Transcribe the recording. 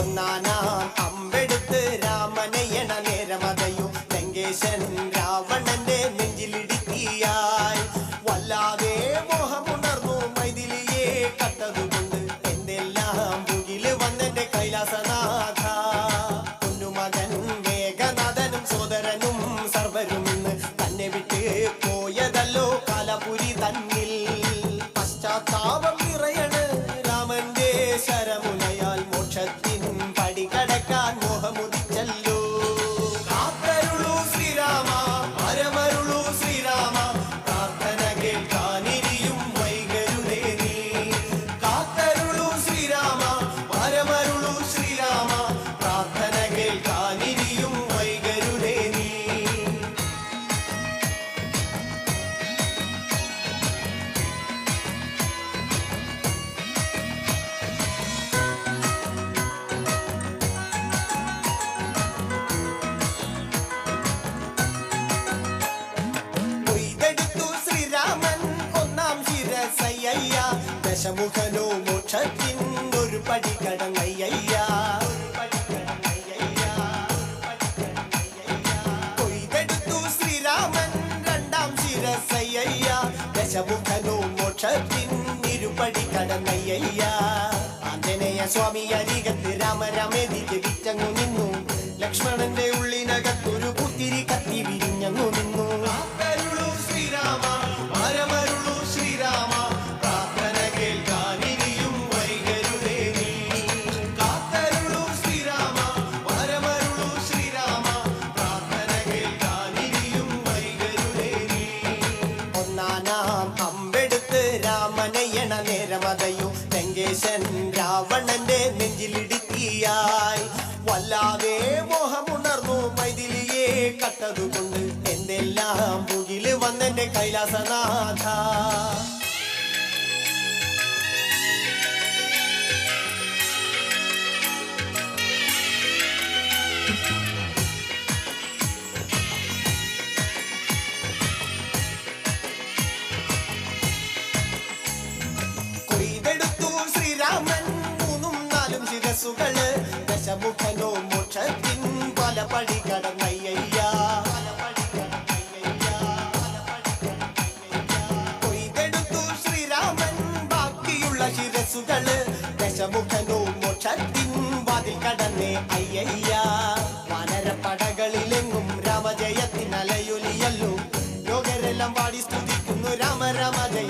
Nanan, ദശമുഖനോ മോക്ഷത്തിൻ ഒരു പടി കടങ്ങയ്യ കൊയ്തെടുത്തു ശ്രീരാമൻ രണ്ടാം ശിരസയ്യ ദശമുഖനോ മോക്ഷത്തിൻ ഇരുപടി കടന്നയ്യ ആഞ്ജനേയ സ്വാമി അരികത്ത് രാമരാമേതി ജപിച്ചങ്ങു നിന്നു. ലക്ഷ്മണന്റെ ഒന്നാനാം അമ്പെടുത്ത് രാമനയണ നേരമതയും ലങ്കേശൻ രാവണന്റെ നെഞ്ചിലിടുക്കിയായി. വല്ലാതെ മോഹമുണർന്നു മൈഥിലിയെ കട്ടതുകൊണ്ട് എന്തെല്ലാം മുകിൽ വന്നെന്റെ കൈലാസനാഥ. കൊയ്തെടുത്തു ശ്രീരാമൻ ബാക്കിയുള്ള വാതിൽ രാമജയത്തിനലയൊലിയല്ലോ. ലോകരെല്ലാം പാടി സ്തുതിക്കുന്നു രാമ രാമ ജയ. ശ്രീരാമ രാമ